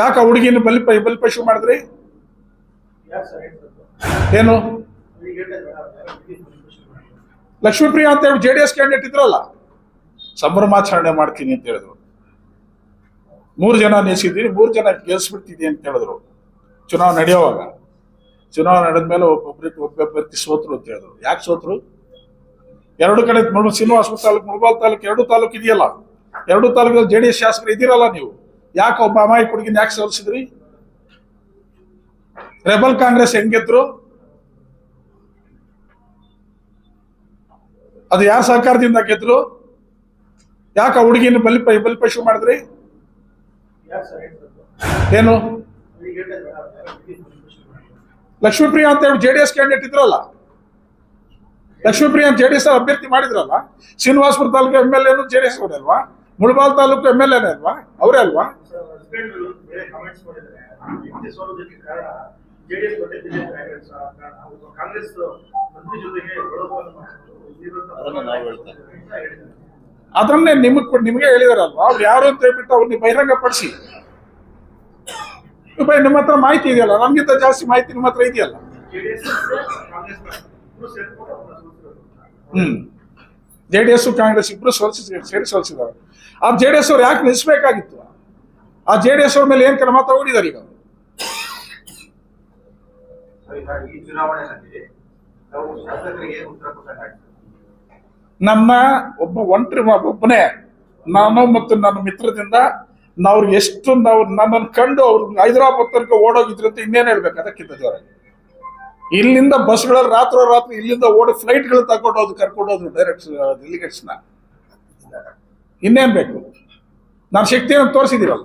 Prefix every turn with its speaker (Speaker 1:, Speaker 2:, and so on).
Speaker 1: ಯಾಕೆ ಆ ಹುಡುಗಿನ ಬಲಿ ಬಲಿಪಶು ಮಾಡಿದ್ರಿ? ಏನು? ಲಕ್ಷ್ಮೀಪ್ರಿಯಾ ಅಂತ ಹೇಳಿ ಜೆ ಡಿ ಎಸ್ ಕ್ಯಾಂಡಿಡೇಟ್ ಇದ್ರಲ್ಲ? ಸಂಭ್ರಮಾಚರಣೆ ಮಾಡ್ತೀನಿ ಅಂತ ಹೇಳಿದ್ರು. ಮೂರು ಜನ ನಿಲ್ಸಿದ್ದೀನಿ ಮೂರು ಜನ ಗೆಲ್ಸ್ಬಿಡ್ತಿದ್ದೀನಿ ಅಂತ ಹೇಳಿದ್ರು. ಚುನಾವಣೆ ನಡೆಯುವಾಗ. ಚುನಾವಣೆ ನಡೆದ ಮೇಲೆ ಒಬ್ಬೊಬ್ಬರಿಗೆ ಒಬ್ಬ ಅಭ್ಯರ್ಥಿ ಸೋತ್ರು ಅಂತ ಹೇಳಿದ್ರು. ಯಾಕೆ ಸೋತ್ರು? ಎರಡು ಕಡೆ ಶ್ರೀನಿವಾಸಪುರ ತಾಲೂಕು, ಮುಳಬಾಲ್ ತಾಲೂಕು, ಎರಡು ತಾಲೂಕು ಇದೆಯಲ್ಲ? ಎರಡು ತಾಲೂಕಲ್ಲಿ ಜೆ ಡಿ ಎಸ್ ಶಾಸಕರು ಇದ್ದೀರಲ್ಲ ನೀವು? ಯಾಕೆ ಒಬ್ಬ ಅಮಾಯಕ ಹುಡುಗಿನ ಯಾಕೆ ಸೋಲಿಸಿದ್ರಿ ರೆಬಲ್ ಕಾಂಗ್ರೆಸ್ ಹೆಂಗಿದ್ರು ಅದು ಯಾರ ಸಹಕಾರದಿಂದ ಗೆದ್ರು? ಯಾಕೆ ಹುಡುಗಿನ ಬಲಿ ಬಲಿಪಶು ಮಾಡಿದ್ರಿ? ಏನು? ಲಕ್ಷ್ಮೀಪ್ರಿಯಾ ಅಂತ ಹೇಳಿ ಜೆ ಡಿ ಎಸ್ ಕ್ಯಾಂಡಿಡೇಟ್ ಇದ್ರಲ್ಲ. ಲಕ್ಷ್ಮೀಪ್ರಿಯಾ ಜೆ ಡಿ ಎಸ್ ಅಭ್ಯರ್ಥಿ ಮಾಡಿದ್ರಲ್ಲ. ಶ್ರೀನಿವಾಸಪುರ ತಾಲೂಕು ಎಂ ಎಲ್ ಎನು ಜೆ ಡಿ ಎಸ್ ಅವರಲ್ವಾ ಮುಳಬಾಲ್ ತಾಲೂಕು ಎಂ ಎಲ್ ಎನೇ ಅಲ್ವಾ? ಅವರೇ ಅಲ್ವಾ?
Speaker 2: ಅದನ್ನ
Speaker 1: ನಿಮಗ್ ನಿಮ್ಗೆ ಹೇಳಿದಾರಲ್ವಾ? ಅವ್ರು ಯಾರು ಅಂತ ಹೇಳ್ಬಿಟ್ಟು ಅವ್ರನ್ನ ಬಹಿರಂಗ ಪಡಿಸಿ ನಿಮ್ಮ ಹತ್ರ ಮಾಹಿತಿ ಇದೆಯಲ್ಲ? ನಮ್ಗಿಂತ ಜಾಸ್ತಿ ಮಾಹಿತಿ ನಿಮ್ಮ ಹತ್ರ ಇದೆಯಲ್ಲ. ಹ್ಮ್. ಜೆ ಡಿ ಎಸ್ ಕಾಂಗ್ರೆಸ್ ಇಬ್ರು ಸೋಲಿಸಿ ಸೇರಿ ಸೋಲಿಸಿದ್ದಾರೆ. ಆ ಜೆ ಡಿ ಎಸ್ ಅವ್ರು ಯಾಕೆ ನಿಲ್ಲಿಸಬೇಕಾಗಿತ್ತು ಆ ಜೆ ಡಿ ಎಸ್ ಅವ್ರ ಮೇಲೆ ಏನ್ ಕ್ರಮ ತಗೊಂಡಿದ್ದಾರೆ ಈಗ ನಮ್ಮ ಒಬ್ಬ ಒಂಟ್ರಿ ಒಬ್ಬನೇ ನಾನು ಮತ್ತು ನನ್ನ ಮಿತ್ರದಿಂದ ನಾವು ಎಷ್ಟು ನಾವು ನನ್ನನ್ನು ಕಂಡು ಅವ್ರು ಹೈದರಾಬಾದ್ ತನಕ ಓಡೋಗಿದ್ರು ಅಂತ ಇನ್ನೇನು ಹೇಳ್ಬೇಕು? ಅದಕ್ಕಿಂತ ಜೋರಾಗಿ. ಇಲ್ಲಿಂದ ಬಸ್ಗಳಲ್ಲಿ ರಾತ್ರೋ ರಾತ್ರಿ ಇಲ್ಲಿಂದ ಓಡಿ ಫ್ಲೈಟ್ಗಳು ತಗೊಂಡು ಹೋದ್ರು ಕರ್ಕೊಂಡು ಹೋದ್ರು ಡೈರೆಕ್ಟ್ ಡೆಲಿಗೇಟ್ಸ್ನ ಇನ್ನೇನ್ ಬೇಕು? ನಾನು ಶಕ್ತಿಯನ್ನು ತೋರಿಸಿದಿರಲ್ಲ.